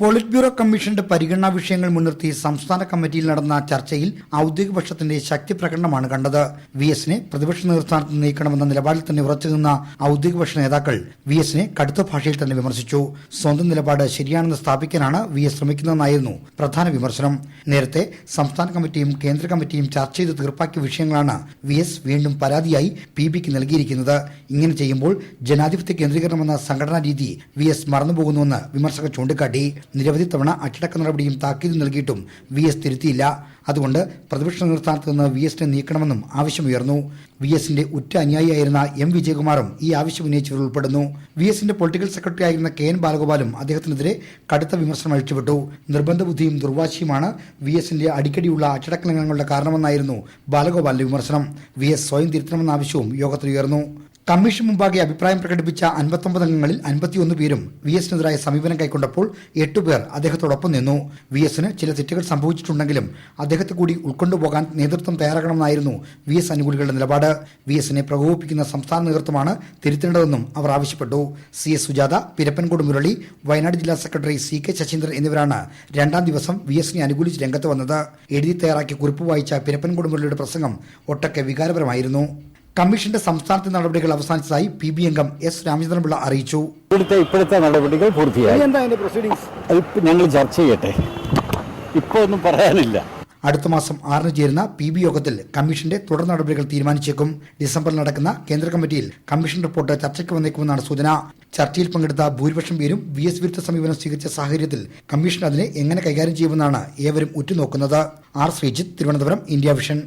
Polit bureau കമ്മീഷന്റെ പരിഗണനാ വിഷയങ്ങൾ മുൻനിർത്തി സംസ്ഥാന കമ്മിറ്റിയിൽ നടന്ന ചർച്ചയിൽ ഔദ്യോഗിക പക്ഷത്തിന്റെ ശക്തി പ്രകടനമാണ് കണ്ടത്. വി എസിനെ പ്രതിപക്ഷ നേതൃസ്ഥാനത്ത് നീക്കണമെന്ന നിലപാടിൽ തന്നെ ഉറച്ചു നിന്ന ഔദ്യോഗിക പക്ഷ നേതാക്കൾ വി എസിനെ കടുത്ത ഭാഷയിൽ തന്നെ വിമർശിച്ചു. സ്വന്തം നിലപാട് ശരിയാണെന്ന് സ്ഥാപിക്കാനാണ് വി എസ് ശ്രമിക്കുന്നതെന്നായിരുന്നു പ്രധാന വിമർശനം. നേരത്തെ സംസ്ഥാന കമ്മിറ്റിയും കേന്ദ്ര കമ്മിറ്റിയും ചർച്ച ചെയ്ത് തീർപ്പാക്കിയ വിഷയങ്ങളാണ് വി എസ് വീണ്ടും പരാതിയായി പി ബിക്ക് നൽകിയിരിക്കുന്നത്. ഇങ്ങനെ ചെയ്യുമ്പോൾ ജനാധിപത്യ കേന്ദ്രീകരണമെന്ന സംഘടനാ രീതി വി എസ് മറന്നുപോകുന്നുവെന്ന് വിമർശകർ ചൂണ്ടിക്കാട്ടി. നിരവധി തവണ അച്ചടക്ക നടപടിയും താക്കീത് നൽകിയിട്ടും വി എസ് തിരുത്തിയില്ല. അതുകൊണ്ട് പ്രതിപക്ഷ നേതൃസ്ഥാനത്ത് നിന്ന് വി എസിനെ നീക്കണമെന്നും ആവശ്യമുയർന്നു. വി എസിന്റെ ഉറ്റ അനുയായിയായിരുന്ന എം വിജയകുമാറും ഈ ആവശ്യം ഉന്നയിച്ചവരിൽ ഉൾപ്പെടുന്നു വി എസിന്റെ പൊളിറ്റിക്കൽ സെക്രട്ടറി ആയിരുന്ന കെ എൻ ബാലഗോപാലും അദ്ദേഹത്തിനെതിരെ കടുത്ത വിമർശനം അഴിച്ചുവിട്ടു. നിർബന്ധ ബുദ്ധിയും ദുർവാശിയുമാണ് വി എസിന്റെ അടിക്കടിയുള്ള അച്ചടക്ക ലംഘനങ്ങളുടെ കാരണമെന്നായിരുന്നു ബാലഗോപാലിന്റെ വിമർശനം. വി എസ് സ്വയം തിരുത്തണമെന്ന ആവശ്യവും യോഗത്തിൽ ഉയർന്നു കമ്മീഷൻ മുമ്പാകെ അഭിപ്രായം പ്രകടിപ്പിച്ച അൻപത്തൊമ്പത് അംഗങ്ങളിൽ അൻപത്തിയൊന്ന് പേരും വി എസിനെതിരായ സമീപനം കൈക്കൊണ്ടപ്പോൾ എട്ടുപേർ അദ്ദേഹത്തോടൊപ്പം നിന്നു. വി എസിന് ചില തെറ്റുകൾ സംഭവിച്ചിട്ടുണ്ടെങ്കിലും അദ്ദേഹത്തെ കൂടി ഉൾക്കൊണ്ടുപോകാൻ നേതൃത്വം തയ്യാറാകണമെന്നായിരുന്നു വി എസ് അനുകൂലികളുടെ നിലപാട്. വി എസിനെ പ്രകോപിപ്പിക്കുന്ന സംസ്ഥാന നേതൃത്വമാണ് തിരുത്തേണ്ടതെന്നും അവർ ആവശ്യപ്പെട്ടു. സി എസ് സുജാത പിരപ്പൻകോട് മുരളി വയനാട് ജില്ലാ സെക്രട്ടറി സി കെ ശശീന്ദ്രൻ എന്നിവരാണ് രണ്ടാം ദിവസം വി എസിനെ അനുകൂലിച്ച് രംഗത്ത് വന്നത്. എഴുതി തയ്യാറാക്കി കുറിപ്പ് വായിച്ച പിരപ്പൻകോട് മുരളിയുടെ പ്രസംഗം ഒട്ടൊക്കെ വികാരപരമായിരുന്നു. കമ്മീഷന്റെ സംസ്ഥാനത്തെ നടപടികൾ അവസാനിച്ചതായി പി ബി അംഗം എസ് രാമചന്ദ്രൻപിള്ള അറിയിച്ചു. ഇവിടുത്തെ ഇപ്പോഴത്തെ നടപടികൾ പൂർത്തിയായി. ഞങ്ങൾ ചർച്ച ചെയ്യട്ടെ. ഇപ്പൊ ഒന്നും പറയാനില്ല. അടുത്ത മാസം ആറിന് ചേരുന്ന പി ബി യോഗത്തിൽ കമ്മീഷന്റെ തുടർ നടപടികൾ തീരുമാനിച്ചേക്കും. ഡിസംബറിൽ നടക്കുന്ന കേന്ദ്ര കമ്മിറ്റിയിൽ കമ്മീഷൻ റിപ്പോർട്ട് ചർച്ചയ്ക്ക് വന്നേക്കുമെന്നാണ് സൂചന. ചർച്ചയിൽ പങ്കെടുത്ത ഭൂരിപക്ഷം പേരും വി എസ് വിരുദ്ധ സമീപനം സ്വീകരിച്ച സാഹചര്യത്തിൽ കമ്മീഷൻ അതിനെ എങ്ങനെ കൈകാര്യം ചെയ്യുമെന്നാണ് ഏവരും ഉറ്റുനോക്കുന്നത്. R Sreejith Thiruvananthapuram India vision.